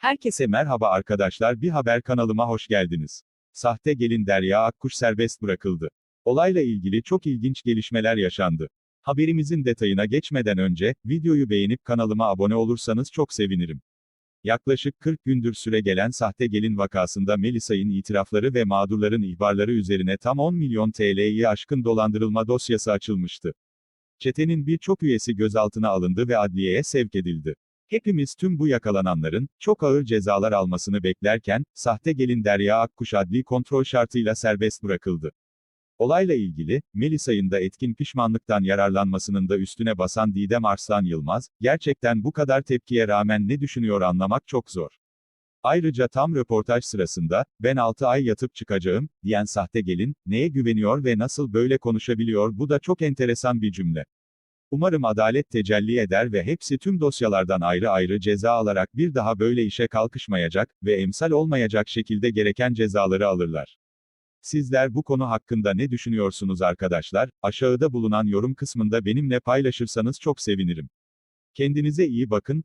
Herkese merhaba arkadaşlar bir haber kanalıma hoş geldiniz. Sahte gelin Derya Akkuş serbest bırakıldı. Olayla ilgili çok ilginç gelişmeler yaşandı. Haberimizin detayına geçmeden önce, videoyu beğenip kanalıma abone olursanız çok sevinirim. Yaklaşık 40 gündür süre gelen sahte gelin vakasında Melisa'nın itirafları ve mağdurların ihbarları üzerine tam 10 milyon TL'yi aşkın dolandırılma dosyası açılmıştı. Çetenin birçok üyesi gözaltına alındı ve adliyeye sevk edildi. Hepimiz tüm bu yakalananların, çok ağır cezalar almasını beklerken, sahte gelin Derya Akkuş adli kontrol şartıyla serbest bırakıldı. Olayla ilgili, Melisa'nın da etkin pişmanlıktan yararlanmasının da üstüne basan Didem Arslan Yılmaz, gerçekten bu kadar tepkiye rağmen ne düşünüyor anlamak çok zor. Ayrıca tam röportaj sırasında, ben 6 ay yatıp çıkacağım, diyen sahte gelin, neye güveniyor ve nasıl böyle konuşabiliyor bu da çok enteresan bir cümle. Umarım adalet tecelli eder ve hepsi tüm dosyalardan ayrı ayrı ceza alarak bir daha böyle işe kalkışmayacak ve emsal olmayacak şekilde gereken cezaları alırlar. Sizler bu konu hakkında ne düşünüyorsunuz arkadaşlar? Aşağıda bulunan yorum kısmında benimle paylaşırsanız çok sevinirim. Kendinize iyi bakın,